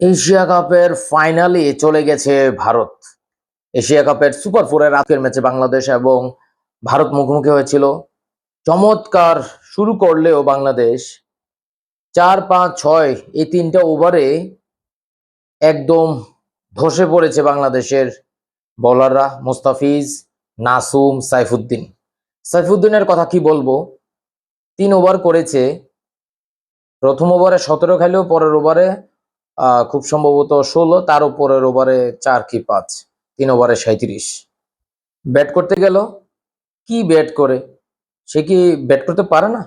Asia কাপের ফাইনালে চলে গেছে ভারত। এশিয়া কাপের সুপার ফোরের আজকের ম্যাচে বাংলাদেশ এবং ভারত মুখোমুখি হয়েছিল। চমৎকার শুরু করলেও বাংলাদেশ চার পাঁচ ছয় এই তিনটা ওভারে একদম ধসে পড়েছে বাংলাদেশের বোলাররা মোস্তাফিজ, নাসুম, সাইফুদ্দিন। সাইফুদ্দিনের কথা কি বলব? তিন ওভার করেছে। প্রথম ওভারে সতেরো খেলেও পরের ওভারে খুব সম্ভবত ষোলো, তার উপরের ওভারে চার কি পাঁচ, তিন ওভারে সাঁত্রিশ ব্যাট করতে গেল? কি ব্যাট করে? সে কি ব্যাট করতে পারে না?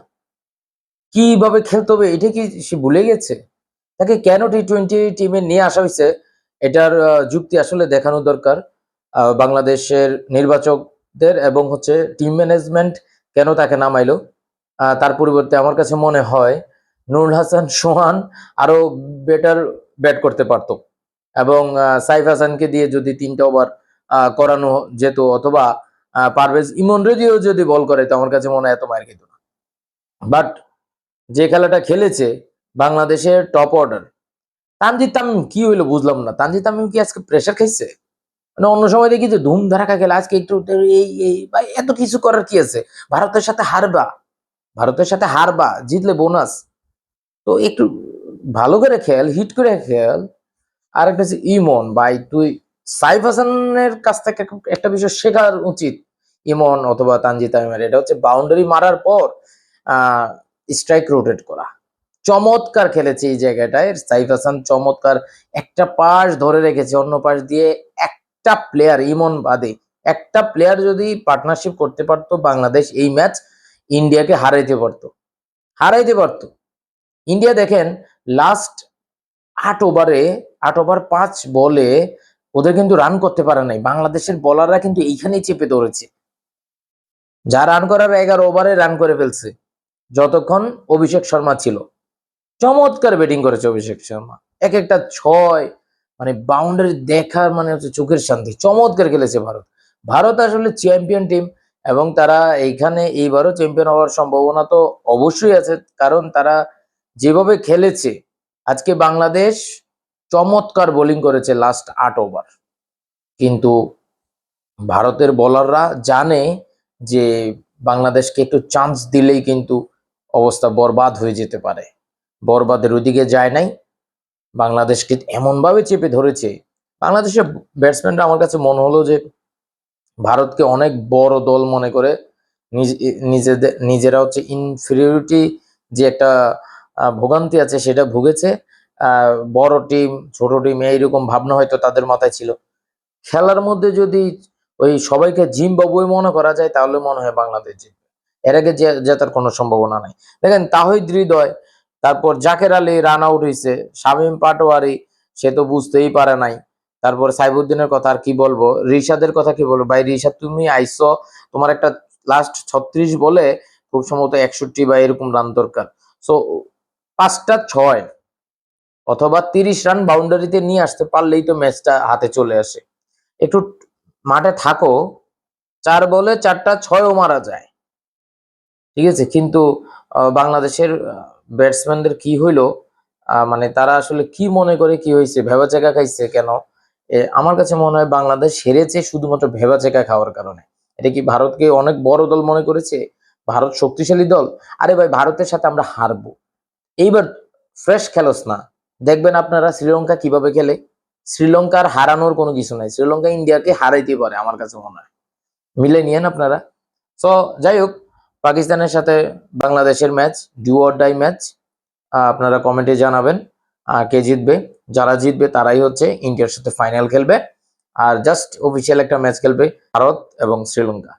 কীভাবে খেলতে হবে, এটা কি সে ভুলে গেছে? তাকে কেন টি টোয়েন্টি টিমে নিয়ে আসা হয়েছে, এটার যুক্তি আসলে দেখানো দরকার। বাংলাদেশের নির্বাচকদের এবং হচ্ছে টিম ম্যানেজমেন্ট কেন তাকে নামাইলো? তার পরিবর্তে আমার কাছে মনে হয় নুরুল হাসান সোহান আরও বেটার ব্যাট করতে পারতো। এবং সাইফ হাসানকে দিয়ে যদি তিনটা ওভার করানো যেত অথবা পারভেজ ইমন রেজিও যদি বল করে, তো আমার কাছে মনে হয় এত মায়ের খেত না। বাট যে খেলাটা খেলেছে বাংলাদেশের টপ অর্ডার, তানজিদ তামিম কি হইল বুঝলাম না। তানজিদ তামিম কি আজকে প্রেশার খাইছে? মানে অন্য সময় দেখি যে ধুম ধারাকা খেলে, আজকে একটু এই এই এত কিছু করার কি আছে? ভারতের সাথে হারবা, ভারতের সাথে হারবা, জিতলে বোনাস তো একটু ভালো করে খেল হিট করে খেল আর একটা হচ্ছে ইমন, ভাই, তুই সাইফ হাসানের কাছ থেকে একটা- বিষয় শেখার উচিত, ইমন অথবা তানজি তামিমের এটা হচ্ছে বাউন্ডারি মারার পর স্ট্রাইক রোটেট করা। চমৎকার খেলেছে এই জায়গাটায়। সাইফ হাসান চমৎকার একটা পাশ ধরে রেখেছে, অন্য পাশ দিয়ে একটা প্লেয়ার ইমন বাদে একটা প্লেয়ার যদি পার্টনারশিপ করতে পারতো, বাংলাদেশ এই ম্যাচ ইন্ডিয়াকে হারাইতে পারতো। হারাইতে পারতো। ইন্ডিয়া দেখেন লাস্ট আট ওভারে আট ওভার পাঁচ বলে ওদের কিন্তু রান করতে পারে নাই। বাংলাদেশের বলাররা কিন্তু এইখানেই চেপে ধরেছে। যা রান করার এগারো ওভারে রান করে ফেলছে। যতক্ষণ অভিষেক শর্মা ছিল। চমৎকার ব্যাটিং করেছে অভিষেক শর্মা। এক একটা ছয় মানে বাউন্ডারি দেখার মানে হচ্ছে চোখের শান্তি। চমৎকার খেলেছে ভারত। ভারত আসলে চ্যাম্পিয়ন টিম এবং তারা এইখানে এইবারও চ্যাম্পিয়ন হওয়ার সম্ভাবনা তো অবশ্যই আছে। কারণ তারা যেভাবে খেলেছে, আজকে বাংলাদেশ চমৎকার বোলিং করেছে লাস্ট আট ওভার কিন্তু ভারতের বোলাররা জানে যে বাংলাদেশকে একটু চান্স দিলেই কিন্তু অবস্থা বরবাদ হয়ে যেতে পারে। বরবাদের ওদিকে যায় নাই। বাংলাদেশকে এমনভাবে চেপে ধরেছে। বাংলাদেশের ব্যাটসম্যানরা আমার কাছে মনে হলো যে ভারতকে অনেক বড় দল মনে করে নিজ- নিজেদের, নিজেরা হচ্ছে ইনফিরিয়রিটি যে একটা ভোগান্তি আছে, সেটা ভুগেছে। বড় টিম, ছোট টিম, এইরকম ভাবনা হয়তো তাদের মাথায় ছিল। খেলার মধ্যে যদি ওই সবাইকে জিম জিম্বাবুয়ে মনে করা যায়, তাহলে মনে হয় বাংলাদেশ জিতবে। এর আগে জেতার কোনো সম্ভাবনা নাই। দেখেন, তাহিদ হৃদয়, তারপর জাকের আলী রান আউট হয়েছে শামীম পাটোয়ারি, সে তো বুঝতেই পারে নাই। তারপর সাইবুদ্দিনের কথা আর কি বলব? রিশাদের কথা কি বলব? ভাই রিশাদ তুমি আইসো, তোমার একটা লাস্ট ছত্রিশ বলে খুব সম্ভবত একষট্টি বা এরকম রান দরকার। সো পাঁচটা ছয় অথবা তিরিশ রান বাউন্ডারিতে নিয়ে আসতে পারলেই তো ম্যাচটা হাতে চলে আসে। একটু মাঠে থাকো, চার বলে চারটা ছয়ও মারা যায়। ঠিক আছে? কিন্তু বাংলাদেশের ব্যাটসম্যানদের কি হইল? মানে তারা আসলে কি মনে করে কি হয়েছে ভেবা চেকা খাইছে কেন? আমার কাছে মনে হয় বাংলাদেশ হেরেছে শুধুমাত্র ভেবা চেকা খাওয়ার কারণে। এটা কি ভারতকে অনেক বড় দল মনে করেছে? ভারত শক্তিশালী দল? আরে ভাই, ভারতের সাথে আমরা হারবো। এইবার ফ্রেশ খেলোস না। দেখবেন আপনারা শ্রীলঙ্কা কীভাবে খেলে? শ্রীলঙ্কার হারানোর কোনো কিছু নাই। শ্রীলঙ্কা ইন্ডিয়াকে হারাইতে পারে, আমার কাছে মনে হয়। মিলে নিয়েন আপনারা। সো যাই হোক, পাকিস্তানের সাথে বাংলাদেশের match do or die match আপনারা কমেন্টে জানাবেন কে জিতবে। যারা জিতবে, তারাই হচ্ছে ইন্ডিয়ার সাথে ফাইনাল খেলবে। আর জাস্ট অফিসিয়াল একটা ম্যাচ খেলবে ভারত এবং শ্রীলঙ্কা।